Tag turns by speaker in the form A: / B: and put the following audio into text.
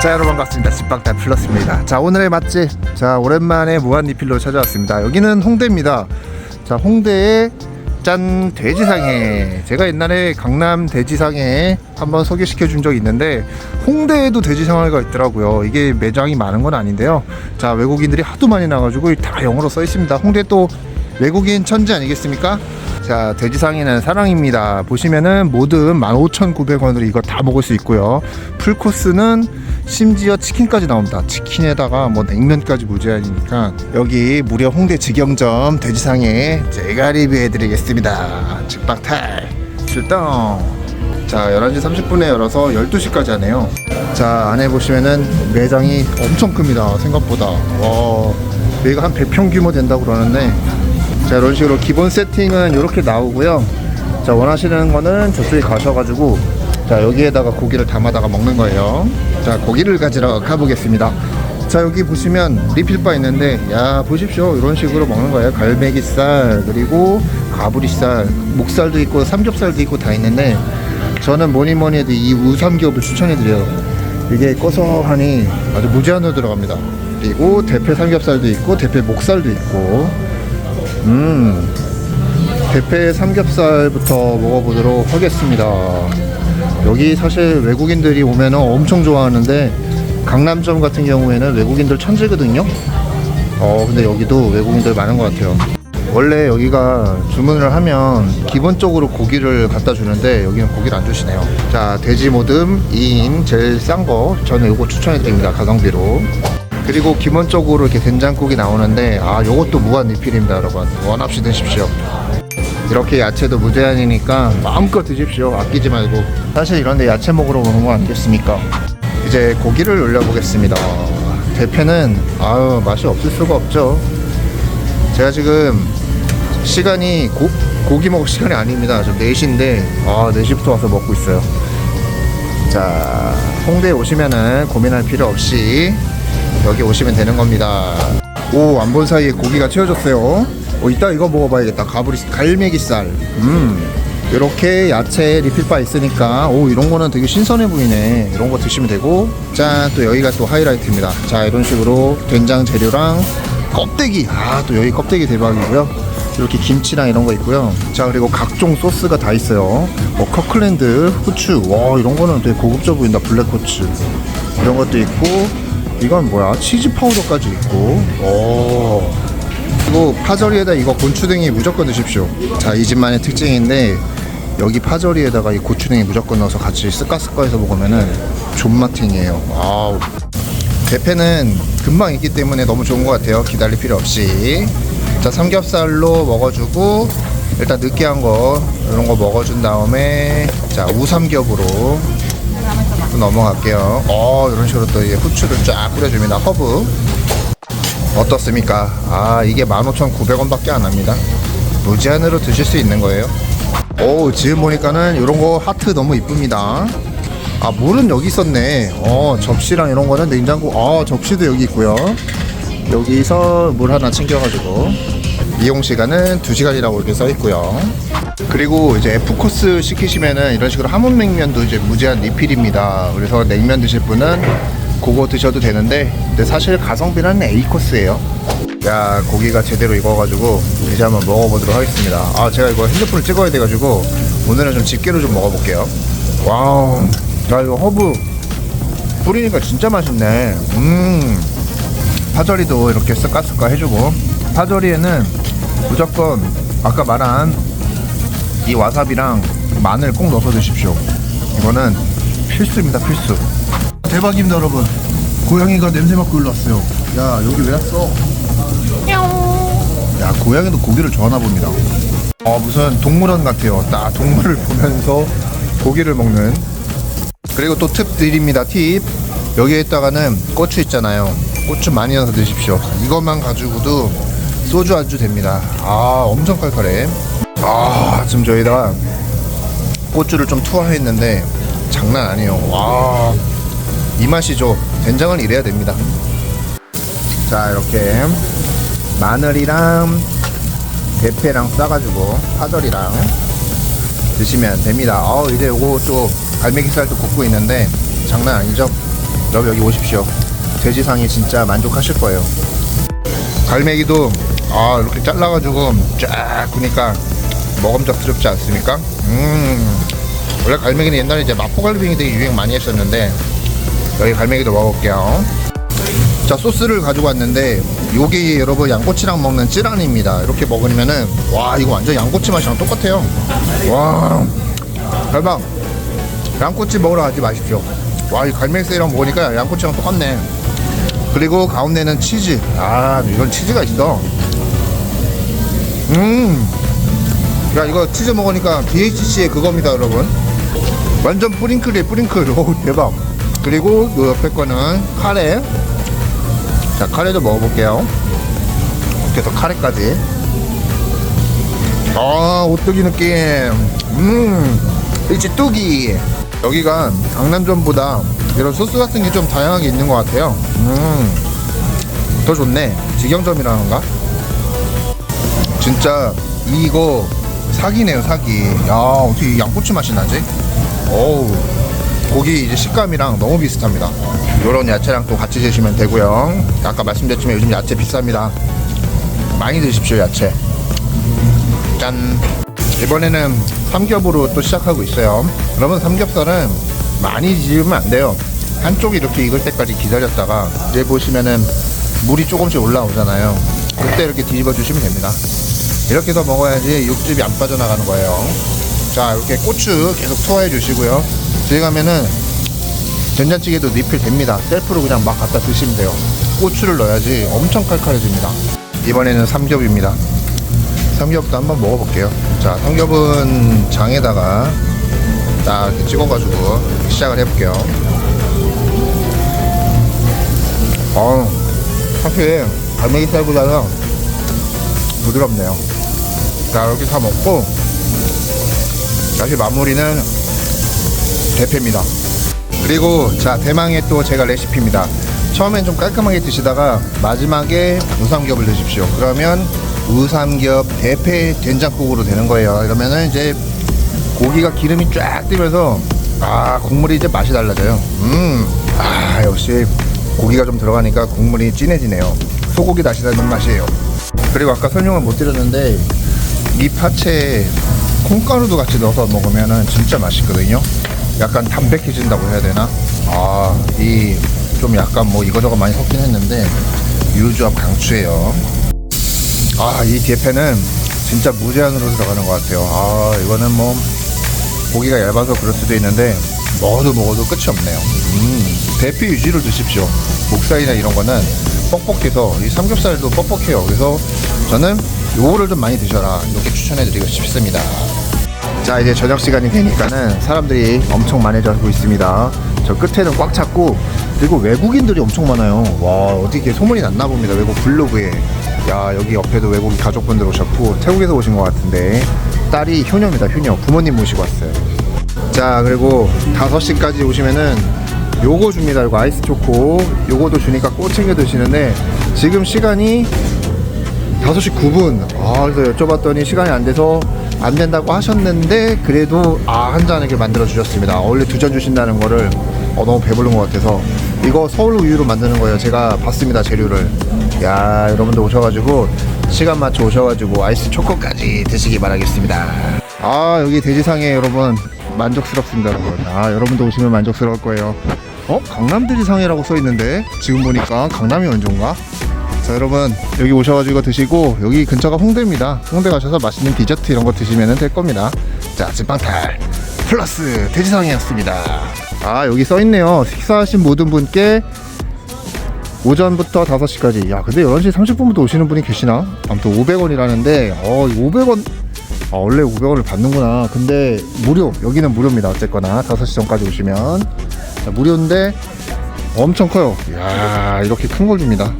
A: 자 여러분 반갑습니다. 집박달 플러스입니다. 자 오늘의 맛집. 자 오랜만에 무한리필로 찾아왔습니다. 여기는 홍대입니다. 자 홍대에 짠 돼지상해 제가 옛날에 강남 돼지상해 한번 소개시켜 준 적이 있는데 홍대에도 돼지상해가 있더라고요. 이게 매장이 많은 건 아닌데요. 자 외국인들이 하도 많이 나가지고 다 영어로 써 있습니다. 홍대 또 외국인 천지 아니겠습니까 자 돼지상해는 사랑입니다. 보시면은 모든 15,900원으로 이거 다 먹을 수 있고요. 풀코스는 심지어 치킨까지 나옵니다. 치킨에다가 뭐 냉면까지 무제한이니까 여기 무려 홍대 직영점 돼지상해 제가 리뷰해 드리겠습니다. 즉박탈 출동! 자 11시 30분에 열어서 12시까지 하네요. 자 안에 보시면은 매장이 엄청 큽니다. 생각보다. 와 여기가 한 100평 규모 된다고 그러는데 자 이런 식으로 기본 세팅은 이렇게 나오고요. 자 원하시는 거는 저쪽에 가셔가지고 자 여기에다가 고기를 담아다가 먹는 거예요. 자 고기를 가지러 가보겠습니다. 자 여기 보시면 리필바 있는데 야 보십시오. 이런 식으로 먹는 거예요. 갈매기살 그리고 가브리살 목살도 있고 삼겹살도 있고 다 있는데 저는 뭐니 뭐니 해도 이 우삼겹을 추천해 드려요. 이게 고소하니 아주 무제한으로 들어갑니다. 그리고 대패 삼겹살도 있고 대패 목살도 있고 음 대패 삼겹살부터 먹어보도록 하겠습니다. 여기 사실 외국인들이 오면 엄청 좋아하는데 강남점 같은 경우에는 외국인들 천지거든요. 어 근데 여기도 외국인들 많은 것 같아요. 원래 여기가 주문을 하면 기본적으로 고기를 갖다 주는데 여기는 고기를 안 주시네요. 자 돼지 모듬 2인 제일 싼 거 저는 이거 추천해 드립니다 가성비로. 그리고 기본적으로 이렇게 된장국이 나오는데 아 요것도 무한 리필입니다 여러분. 원 없이 드십시오. 이렇게 야채도 무제한이니까 마음껏 드십시오. 아끼지 말고. 사실 이런데 야채 먹으러 오는 거 아니겠습니까? 이제 고기를 올려보겠습니다. 대패는 아유 맛이 없을 수가 없죠. 제가 지금 시간이 고, 고기 먹을 시간이 아닙니다. 지금 4시인데 아 4시부터 와서 먹고 있어요. 자 홍대에 오시면은 고민할 필요 없이 여기 오시면 되는 겁니다. 오, 안 본 사이에 고기가 채워졌어요. 오, 이따 이거 먹어봐야겠다. 가브리, 갈매기살. 음. 이렇게 야채 리필바 있으니까 오 이런 거는 되게 신선해 보이네 이런 거 드시면 되고 짠 또 여기가 또 하이라이트입니다 자 이런 식으로 된장 재료랑 껍데기 아 또 여기 껍데기 대박이고요 이렇게 김치랑 이런 거 있고요 자 그리고 각종 소스가 다 있어요 뭐 커클랜드 후추 와 이런 거는 되게 고급져 보인다 블랙 후추 이런 것도 있고 이건 뭐야? 치즈 파우더까지 있고. 오. 그리고 파절이에다 이거 곤추등이 무조건 드십시오. 자 이 집만의 특징인데 여기 파절이에다가 이 고추냉이 무조건 넣어서 같이 쓱까쓱까 해서 먹으면은 존맛탱이에요. 와우. 대패는 금방 있기 때문에 너무 좋은 것 같아요. 기다릴 필요 없이. 자 삼겹살로 먹어주고 일단 느끼한 거 이런 거 먹어준 다음에 자 우삼겹으로 또 넘어갈게요. 어 이런 식으로 또 후추를 쫙 뿌려줍니다. 허브. 어떻습니까? 아 이게 15,900원 밖에 안 합니다. 무제한으로 드실 수 있는 거예요. 오 지금 보니까는 이런 거 하트 너무 이쁩니다. 아 물은 여기 있었네. 어 접시랑 이런 거는 냉장고 아 접시도 여기 있고요. 여기서 물 하나 챙겨가지고 이용 시간은 2시간이라고 이렇게 써 있고요. 그리고 이제 F코스 시키시면은 이런 식으로 함흥 냉면도 이제 무제한 리필입니다. 그래서 냉면 드실 분은 그거 드셔도 되는데 근데 사실 가성비는 A 코스예요. 야 고기가 제대로 익어가지고 이제 한번 먹어보도록 하겠습니다. 아 제가 이거 핸드폰을 찍어야 돼가지고 오늘은 좀 집게로 좀 먹어볼게요. 와우 야 이거 허브. 뿌리니까 진짜 맛있네. 음 파절이도 이렇게 쓱까쓱까 해주고. 파절이에는 무조건 아까 말한 이 와사비랑 마늘 꼭 넣어서 드십시오. 이거는 필수입니다 필수. 대박입니다 여러분. 고양이가 냄새 맡고 일로 왔어요. 야 여기 왜 왔어? 야 고양이도 고기를 좋아하나 봅니다. 어 무슨 동물원 같아요. 딱 동물을 보면서 고기를 먹는. 그리고 또 팁 드립니다 팁. 여기에다가는 고추 있잖아요. 고추 많이 넣어서 드십시오. 이것만 가지고도 소주 안주 됩니다. 아 엄청 칼칼해. 아 지금 저희다가 고추를 좀 투하했는데 장난 아니에요. 와 이 맛이죠 된장을 이래야 됩니다. 자 이렇게 마늘이랑 대패랑 싸가지고 파절이랑 드시면 됩니다. 어 이제 요거 또 갈매기살도 굽고 있는데 장난 아니죠? 여러분 여기 오십시오. 돼지상이 진짜 만족하실 거예요. 갈매기도 아 이렇게 잘라가지고 쫙 구니까 먹음직스럽지 않습니까? 음 원래 갈매기는 옛날에 이제 마포갈비가 되게 유행 많이 했었는데 여기 갈매기도 먹어볼게요. 자 소스를 가지고 왔는데 요게 여러분 양꼬치랑 먹는 찌란입니다. 이렇게 먹으면은 와 이거 완전 양꼬치 맛이랑 똑같아요. 와 대박. 양꼬치 먹으러 가지 마십시오. 와 이 갈매기새랑 먹으니까 양꼬치랑 똑같네. 그리고 가운데는 치즈. 아, 이건 치즈가 있어. 음. 야, 이거 치즈 먹으니까 BHC의 그겁니다, 여러분. 완전 뿌링클이에요, 뿌링클. 오, 대박. 그리고 그 옆에 거는 카레. 자, 카레도 먹어볼게요. 해서 카레까지. 아, 오뚜기 느낌. 음, 일치 뚜기. 여기가 강남점보다 이런 소스 같은 게 좀 다양하게 있는 것 같아요. 음, 더 좋네. 직영점이라는가? 진짜 이거 사기네요, 사기. 야, 어떻게 이 양꼬치 맛이 나지? 어우, 고기 이제 식감이랑 너무 비슷합니다. 이런 야채랑 또 같이 드시면 되고요. 아까 말씀드렸지만 요즘 야채 비쌉니다. 많이 드십시오, 야채. 짠. 이번에는 삼겹으로 또 시작하고 있어요. 여러분 삼겹살은 많이 지으면 안 돼요. 한쪽이 이렇게 익을 때까지 기다렸다가 이제 보시면은 물이 조금씩 올라오잖아요. 그때 이렇게 뒤집어 주시면 됩니다. 이렇게 해서 먹어야지 육즙이 안 빠져나가는 거예요. 자 이렇게 고추 계속 투하해 주시고요. 들어가면은 된장찌개도 리필 됩니다. 셀프로 그냥 막 갖다 드시면 돼요. 고추를 넣어야지 엄청 칼칼해집니다. 이번에는 삼겹입니다. 삼겹도 한번 먹어볼게요. 자, 삼겹은 장에다가 딱 찍어가지고 시작을 해볼게요. 어, 사실 갈매기살보다는 부드럽네요. 자, 이렇게 다 먹고 다시 마무리는 대패입니다. 그리고 자 대망의 또 제가 레시피입니다. 처음엔 좀 깔끔하게 드시다가 마지막에 우삼겹을 드십시오. 그러면 우삼겹 대패 된장국으로 되는 거예요. 이러면은 이제 고기가 기름이 쫙 뜨면서 아 국물이 이제 맛이 달라져요. 음, 아 역시 고기가 좀 들어가니까 국물이 진해지네요. 소고기 다시 나는 맛이에요. 그리고 아까 설명을 못 드렸는데 이 파채에 콩가루도 같이 넣어서 먹으면은 진짜 맛있거든요. 약간 담백해진다고 해야 되나? 아, 이 좀 약간 뭐 이거저거 많이 섞긴 했는데 유조합 강추예요. 아, 이 디에페는 진짜 무제한으로 들어가는 것 같아요. 아, 이거는 뭐 고기가 얇아서 그럴 수도 있는데 먹어도 먹어도 끝이 없네요. 음, 대피 유지를 드십시오. 목살이나 이런 거는 뻑뻑해서 이 삼겹살도 뻑뻑해요. 그래서 저는 요거를 좀 많이 드셔라 이렇게 추천해드리고 싶습니다. 자 이제 저녁 시간이 되니까는 사람들이 엄청 많아지고 있습니다. 저 끝에는 꽉 찼고 그리고 외국인들이 엄청 많아요. 와 어떻게 소문이 났나 봅니다. 외국 블로그에 야 여기 옆에도 외국 가족분들 오셨고 태국에서 오신 것 같은데 딸이 효녀입니다. 효녀 부모님 모시고 왔어요. 자 그리고 5시까지 오시면은 요거 줍니다. 이거 아이스 초코 요거도 주니까 꼭 챙겨 드시는데 지금 시간이 5시 9분. 아, 그래서 여쭤봤더니 시간이 안 돼서 안 된다고 하셨는데 그래도 아, 한 잔 이렇게 만들어 주셨습니다. 원래 두 잔 주신다는 거를 어, 너무 배부른 것 같아서 이거 서울 우유로 만드는 거예요. 제가 봤습니다, 재료를. 야, 여러분들 오셔가지고 시간 맞춰 오셔가지고 아이스 초코까지 드시기 바라겠습니다. 아, 여기 돼지상에 여러분 만족스럽습니다, 여러분. 아, 여러분도 오시면 만족스러울 거예요. 어? 강남 돼지상이라고 써 있는데 지금 보니까 강남이 언젠가? 자 여러분 여기 오셔가지고 드시고 여기 근처가 홍대입니다. 홍대 가셔서 맛있는 디저트 이런 거 드시면 될 겁니다. 자 찐빵탈 플러스 돼지상이었습니다. 아 여기 써있네요. 식사하신 모든 분께 오전부터 5시까지. 야 근데 11시 30분부터 오시는 분이 계시나? 아무튼 500원이라는데 어 500원 아 원래 500원을 받는구나. 근데 무료 여기는 무료입니다. 어쨌거나 5시 전까지 오시면. 자, 무료인데 엄청 커요. 이야 이렇게 큰 걸 줍니다